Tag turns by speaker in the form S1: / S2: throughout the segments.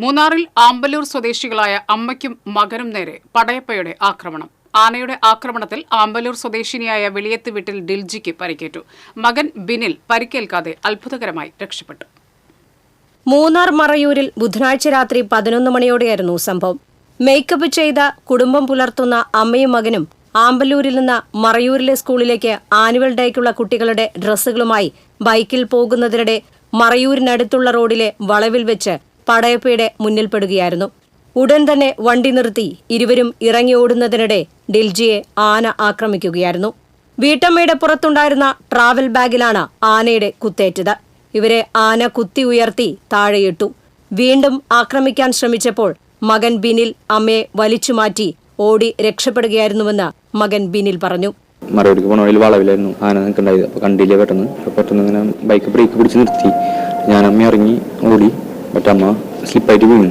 S1: മൂന്നാറിൽ ആമ്പല്ലൂർ സ്വദേശികളായ അമ്മയ്ക്കും മകനും നേരെ പടയപ്പയുടെ ആക്രമണം. ആനയുടെ ആക്രമണത്തിൽ ആമ്പല്ലൂർ സ്വദേശിനിയായ വെളിയത്ത് വീട്ടിൽ ഡിൽജിക്ക് പരിക്കേറ്റു. മകൻ ബിനിൽ പരിക്കേൽക്കാതെ അത്ഭുതകരമായി രക്ഷപ്പെട്ടു.
S2: മൂന്നാർ മറയൂരിൽ ബുധനാഴ്ച രാത്രി പതിനൊന്ന് മണിയോടെയായിരുന്നു സംഭവം. മേക്കപ്പ് ചെയ്ത കുടുംബം പുലർത്തുന്ന അമ്മയും മകനും ആമ്പല്ലൂരിൽ നിന്ന് മറയൂരിലെ സ്കൂളിലേക്ക് ആനുവൽ ഡേക്കുള്ള കുട്ടികളുടെ ഡ്രസ്സുകളുമായി ബൈക്കിൽ പോകുന്നതിനിടെ മറയൂരിനടുത്തുള്ള റോഡിലെ വളവിൽ വെച്ച് പടയപ്പയുടെ മുന്നിൽപ്പെടുകയായിരുന്നു. ഉടൻ തന്നെ വണ്ടി നിർത്തി ഇരുവരും ഇറങ്ങി ഓടുന്നതിനിടെ ഡിൽജിയെ ആന ആക്രമിക്കുകയായിരുന്നു. വീട്ടമ്മയുടെ പുറത്തുണ്ടായിരുന്ന ട്രാവൽ ബാഗിലാണ് ആനയുടെ കുത്തേറ്റത്. ഇവരെ ആന കുത്തി ഉയർത്തി താഴെയിട്ടു. വീണ്ടും ആക്രമിക്കാൻ ശ്രമിച്ചപ്പോൾ മകൻ ബിനിൽ അമ്മയെ വലിച്ചുമാറ്റി ഓടി രക്ഷപ്പെടുകയായിരുന്നുവെന്ന് മകൻ ബിനിൽ പറഞ്ഞു.
S3: മറുപടിക്ക് പോണ വഴിയിൽ വളവിലായിരുന്നു ആന നിൽക്കണ്ടായത് അപ്പോൾ കണ്ടില്ല പെട്ടെന്ന്. പെട്ടെന്ന് ബൈക്ക് ബ്രേക്ക് പിടിച്ച് നിർത്തി. ഞാൻ അമ്മ ഇറങ്ങി ഓടി. അമ്മ സ്ലിപ്പായിട്ട് വീണു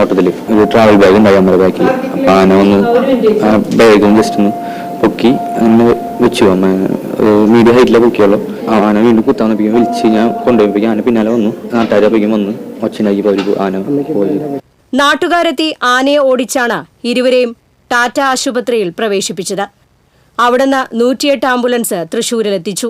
S3: ഓട്ടത്തിൽ ഒരു ട്രാവൽ ബാഗ് ഉണ്ടായി അമ്മയുടെ ബാക്കിൽ അപ്പൊ ആന ഒന്ന് ആ ബാഗും ജസ്റ്റ് ഒന്ന് പൊക്കി അങ്ങനെ വെച്ചു. അമ്മ മീഡിയ ഹൈറ്റിലെ പൊക്കിയുള്ളൂ. ആന വീണ്ടും കുത്താൻ പിന്നെ വിളിച്ച് ഞാൻ കൊണ്ടുപോയപ്പോഴേക്കും ആന പിന്നാലെ വന്നു. നാട്ടുകാരപ്പോഴേക്കും വന്ന് ഒച്ചനാക്കി പോയി ആന പോയി.
S2: നാട്ടുകാരെത്തി ആനയെ ഓടിച്ചാണ് ഇരുവരെയും ടാറ്റ ആശുപത്രിയിൽ പ്രവേശിപ്പിച്ചത്. അവിടുന്ന് നൂറ്റിയെട്ട് ആംബുലൻസ് തൃശൂരിലെത്തിച്ചു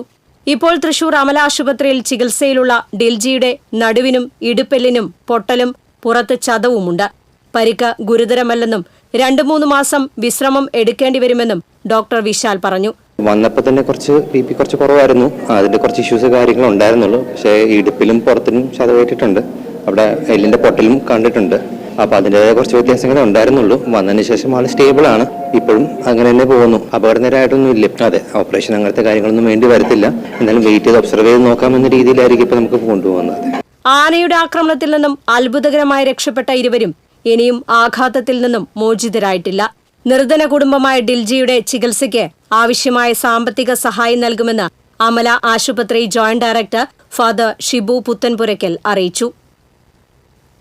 S2: ഇപ്പോൾ തൃശൂർ അമല ആശുപത്രിയിൽ ചികിത്സയിലുള്ള ഡിൽജിയുടെ നടുവിനും ഇടുപ്പെല്ലിനും പൊട്ടലും പുറത്ത് ചതവുമുണ്ട്. പരിക്ക് ഗുരുതരമല്ലെന്നും രണ്ടു മൂന്ന് മാസം വിശ്രമം എടുക്കേണ്ടി വരുമെന്നും ഡോക്ടർ വിശാൽ പറഞ്ഞു.
S4: വന്നപ്പോൾ തന്നെ കുറച്ച് ബി പി കുറച്ച് കുറവായിരുന്നു. അതിന്റെ കുറച്ച് ഇഷ്യൂസ് കാര്യങ്ങളും ഉണ്ടായിരുന്നുള്ളൂ. പക്ഷേ ഇടുപ്പിലും പുറത്തിനും ചതവേറ്റിട്ടുണ്ട്. അവിടെ എല്ലിന്റെ പൊട്ടലും കണ്ടിട്ടുണ്ട്. അപ്പൊ അതിന്റെതായ കുറച്ച് വ്യത്യാസങ്ങളെ ഉണ്ടായിരുന്നുള്ളൂ. വന്നതിന് ശേഷം ആൾ സ്റ്റേബിൾ ആണ്. ഇപ്പോഴും അങ്ങനെ തന്നെ പോകുന്നു. അപകടനിരായിട്ടൊന്നും ഇല്ല അതെ ഓപ്പറേഷൻ അങ്ങനത്തെ കാര്യങ്ങളൊന്നും വേണ്ടി വരത്തില്ല. എന്നാലും വെയിറ്റ് ചെയ്ത് ഒബ്സർവ് ചെയ്ത് നോക്കാമെന്ന രീതിയിലായിരിക്കും ഇപ്പൊ നമുക്ക് കൊണ്ടുപോകുന്നത്.
S2: ആനയുടെ ആക്രമണത്തിൽ നിന്നും അത്ഭുതകരമായി രക്ഷപ്പെട്ട ഇരുവരും ഇനിയും ആഘാതത്തിൽ നിന്നും മോചിതരായിട്ടില്ല. നിർധന കുടുംബമായ ഡിൽജിയുടെ ചികിത്സയ്ക്ക് ആവശ്യമായ സാമ്പത്തിക സഹായം നൽകുമെന്ന് അമല ആശുപത്രി joint director father Shibu Puthenpurackal അറിയിച്ചു.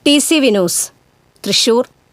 S2: T C Vinos Thrissur